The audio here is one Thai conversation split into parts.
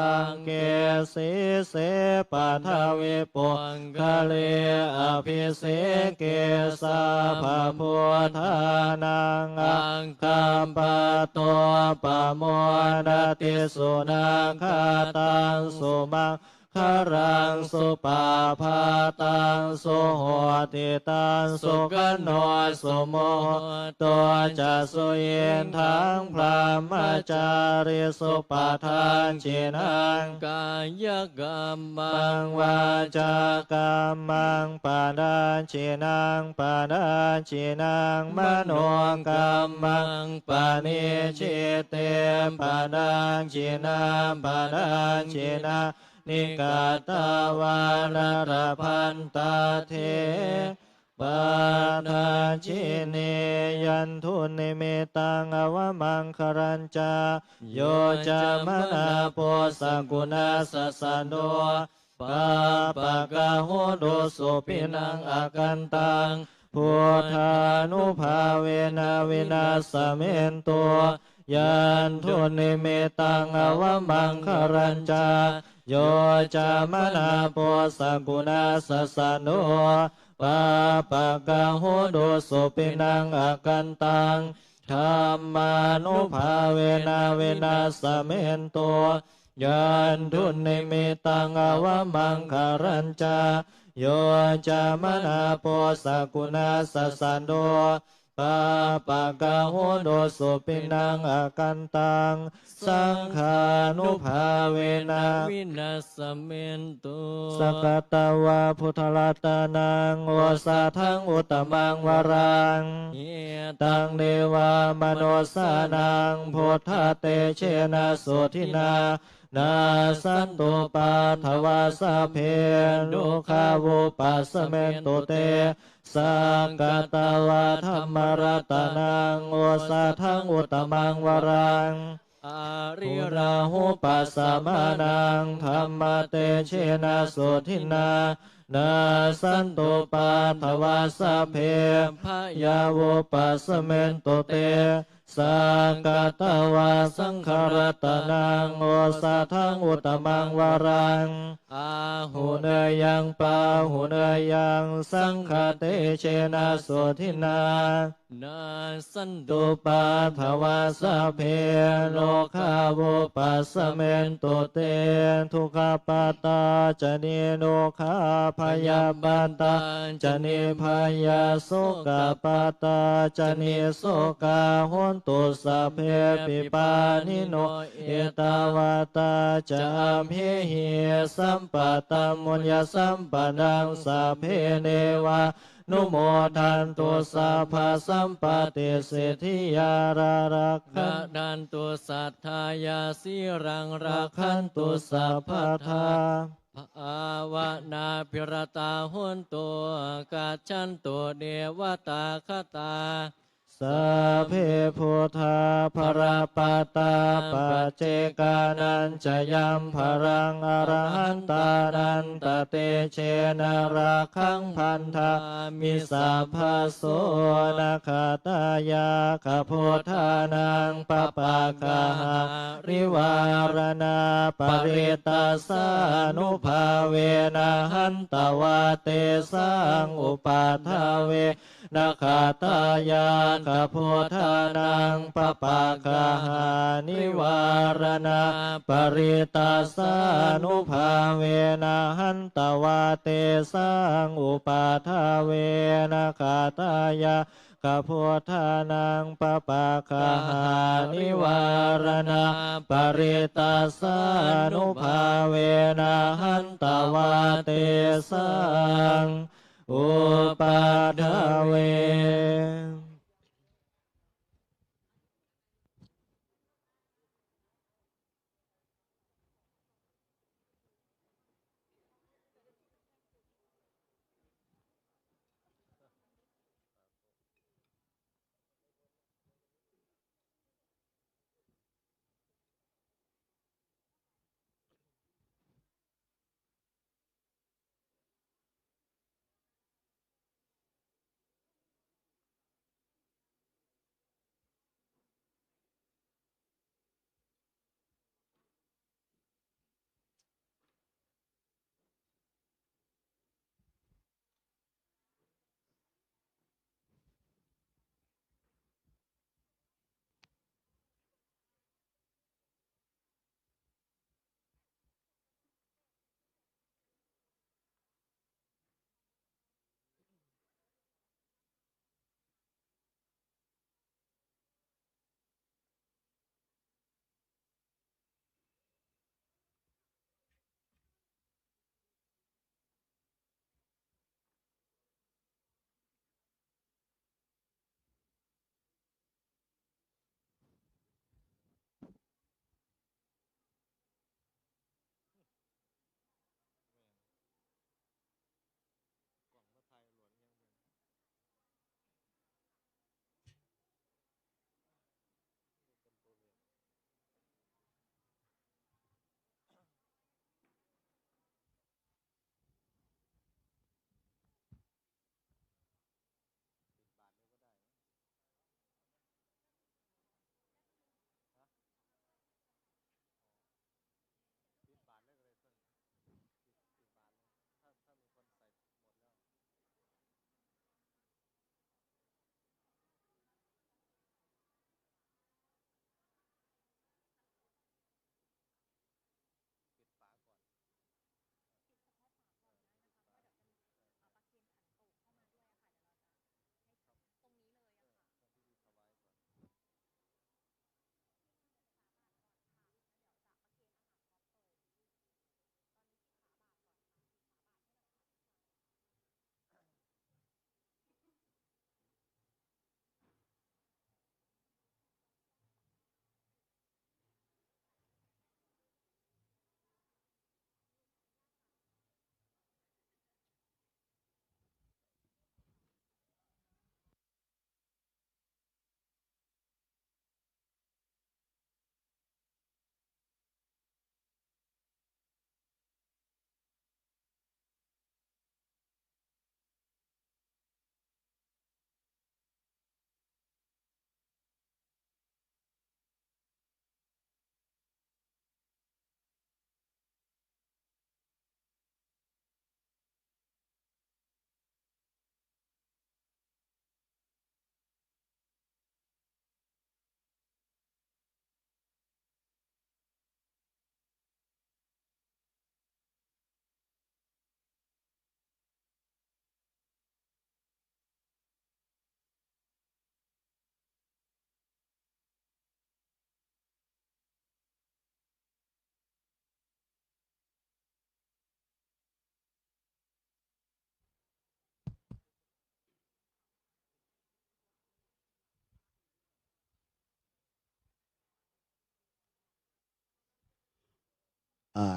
ตังเกสีเสปัทวิปุงคะเลอภิเสเกสาภาพุทานังอังคัมปะตัวปะโมนติสุนังคาตังสุมัง คารังสุปาพาตังสุโหติตังสุกนโนสุโมตัวจะสุเยนทังพระมจาริสุปาทานชินังกายกรรมัมังวาจากรรมังปาดาชินังปาดาชินังมโนกรรมังปานิชิเตมปาดาชินังปาดาชินัง นิกาตาวานารพันตาเทปาทาชิเนยันทุนิเมตังอวมังคารัญจาโยจามนาโพสกุณาสสะโนปาปะกะโหโดสุปินังอากันตังพุทธานุภาเวนะวินาสเมนตัว ยันทุนิเมตังอวมังคารัญจาโยจามนาโพสกุณาสสะโนปาปะกะโหโดสุปินังอกันตังธรรมานุภาเวนะเวนะสเมนตัวยันทุนนิมิตังอวมังคารัญจาโยจามนาโพสกุณาสสะโน ปาปะกะโหโดสุปินังอากันตัง สังขานุภาเวนะวินาสเมนตุสกตาวาพุทธรัตนังโอสาทังอุตตมังวรังเยตังเดวามโนสานังพุทธเตเชนะโสทินานาสันตุปาทวาสะเพนุขาวุปัสสเมนตุเต สังกตาวาธรรมรัตนังโอสาทังอุตตมังวรังอาริริราราหุปัสสะมานังธรรมเตเชนะโสทินานาสันตุปาทวาสะเพพะยาวุปัสสเมนตุเต สังกตวาสังขารตนังโอสาทังอุตมังวรังอาหุหูเนยังปาหูเนยังสังคเตเชนะโสทินา นาสันตุปาทวาสะเพโลคาวปัสสเมนตุเตทุกขปาตาจเนโนคาพยาบาตาจเนพยาโสกปาตาจเนโสกาหนตุสเพปิปานิโนเอตาวาตาจามเพหิสัมปะตมมุญญสัมปะนังสเพเนวา นุโมทันตุสัพพสัมปติสิทธิยารารักขันดันตุสัทธายาสิรังรักขันตุสัพพะทาภาวนาพิรตาหุนตัวกัจฉันตัวเดวตาคตาสัพเพพุทธาภรปาตาปเจกานันจยัมภรังอรหันตานันต เตเชนราคังพันธามิสัพพโสนาคาตายาขพุทธานังปปะกาหาริวารณาปริตาสานุภาเวนะหันตวาเตสังอุปาทาเวนาคา หันตวาเตสังอุปาทาเว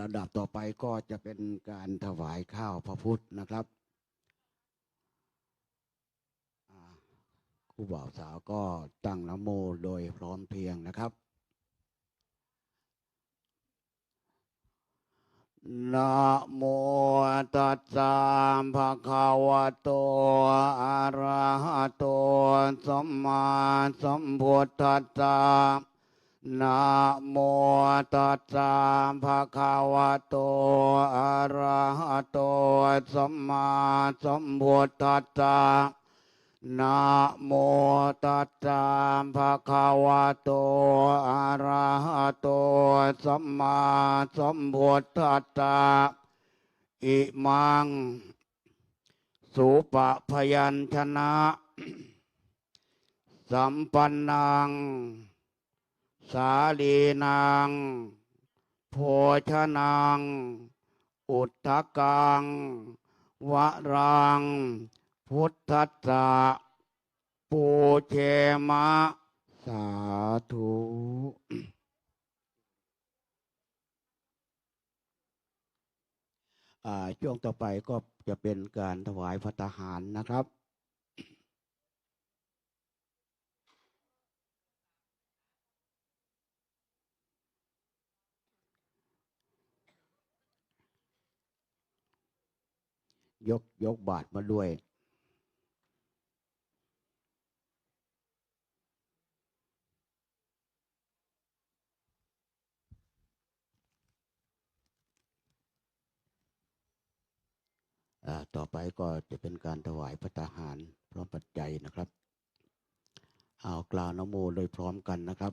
ระดับต่อไปก็จะเป็นการถวายข้าวพระพุทธนะครับครูบ่าวสาวก็ตั้งนะโมโดยพร้อมเพรียงนะครับนะโมตัสสะภะคะวะโต อะระหะโต สัมมาสัมพุทธัสสะ นะโมตัสสะภะคะวะโต อะระหะโต สัมมาสัมพุทธัสสะนะโมตัสสะภะคะวะโต อะระหะโต สัมมาสัมพุทธัสสะอิมัง สุปะพยัญชนะ สัมปันนัง สาลีนังโภชนังอุทธกังวรัง พุทธัสสะปูเชมะ สาธุช่วงต่อไปก็จะเป็นการถวายพระทหารนะครับ ยกยกบาทมาด้วยอ่าต่อไปก็จะเป็นการถวายพระทหารพร้อมปัจจัยนะครับ เอากล่าวนโมโดยพร้อมกันนะครับ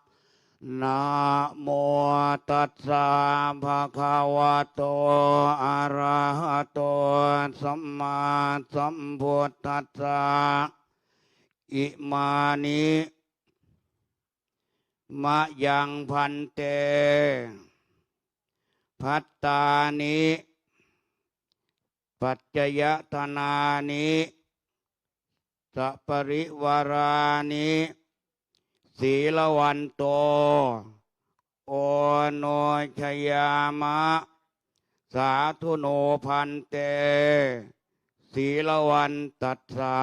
นะโมตัสสะภะคะวะโต อะระหะโต สัมมาสัมพุทธัสสะ อิมานิมะยังพันเต พัตตานิ ปัจจยธนานิ สัปริวารานิ ศีลวันโต โอโนชยามะ สาธุโนพันเต ศีลวันตัสสะ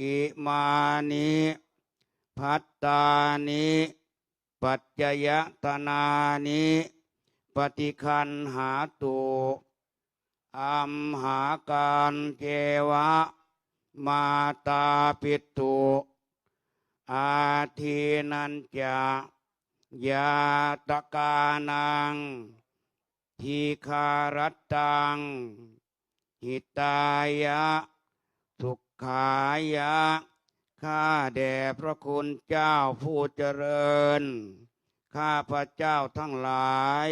อิมานิพัตตานิปัจจยตนานิปฏิคันหาตุอัมหาการเกวะ มาตาปิตุ อาทีนันจะยาตกานัง ทีคารัตตัง หิตายะ สุขายะ ข้าแด่พระคุณเจ้าผู้เจริญ ข้าพระเจ้าทั้งหลาย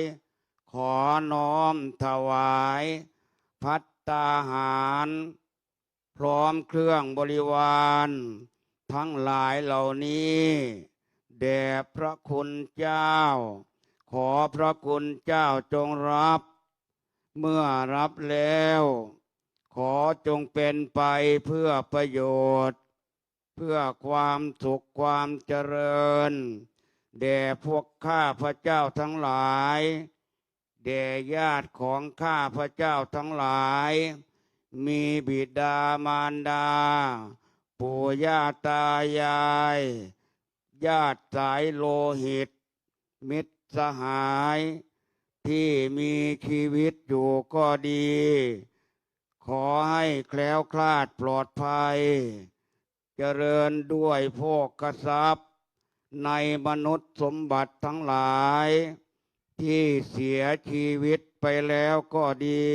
ขอน้อมถวาย พัตตาหาร พร้อมเครื่องบริวาร ทั้งหลายเหล่านี้แด่พระคุณเจ้า ขอพระคุณเจ้าจงรับ เมื่อรับแล้ว ขอจงเป็นไปเพื่อประโยชน์ เพื่อความสุขความเจริญ แด่พวกข้าพระเจ้าทั้งหลาย แด่ญาติของข้าพระเจ้าทั้งหลาย มีบิดามารดา ปู่ย่าตายาย ญาติสายโลหิต มิตรสหาย ที่มีชีวิตอยู่ก็ดี ขอให้แคล้วคลาดปลอดภัย เจริญด้วยโภคทรัพย์ ในมนุษย์สมบัติทั้งหลาย ที่เสียชีวิตไปแล้วก็ดี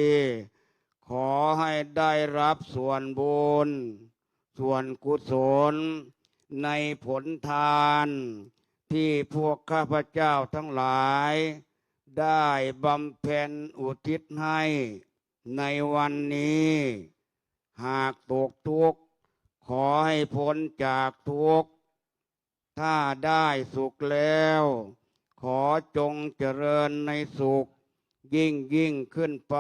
ขอให้ได้รับส่วนบุญ ส่วนกุศลในผลทานที่พวกข้าพเจ้าทั้งหลาย ได้บำเพ็ญอุทิศให้ในวันนี้ หากตกทุกข์ขอให้พ้นจากทุกข์ถ้าได้สุขแล้ว ขอจงเจริญในสุข ยิ่งยิ่งขึ้นไป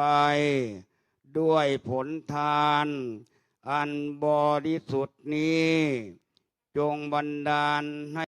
ด้วยผลทาน อันบริสุทธิ์นี้ จงบันดาลให้